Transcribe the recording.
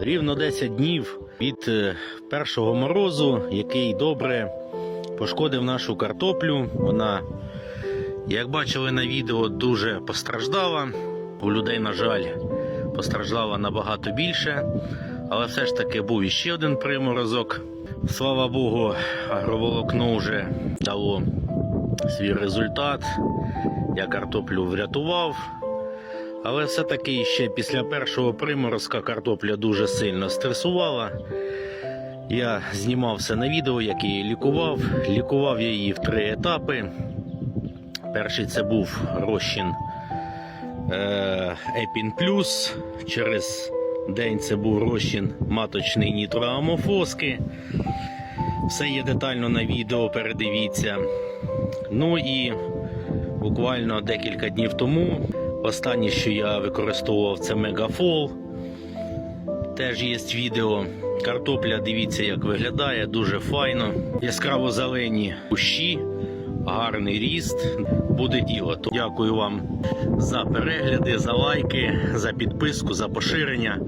Рівно 10 днів від е, першого морозу, який добре пошкодив нашу картоплю. Вона, як бачили на відео, дуже постраждала. У людей, на жаль, постраждала набагато більше. Але все ж таки був іще один приморозок. Слава Богу, агроволокно вже дало свій результат. Я картоплю врятував. Але все-таки ще після першого приморозка картопля дуже сильно стресувала. Я знімав все на відео, як її лікував. Лікував я її в три етапи. Перший це був розчин е, Епін Плюс. Через день це був розчин маточний нітроамофоски. Все є детально на відео, передивіться. Ну і буквально декілька днів тому останнє, що я використовував, це Мегафол. Теж є відео. Картопля, дивіться, як виглядає, дуже файно. Яскраво зелені кущі, гарний ріст. Буде діло. Дякую вам за перегляди, за лайки, за підписку, за поширення.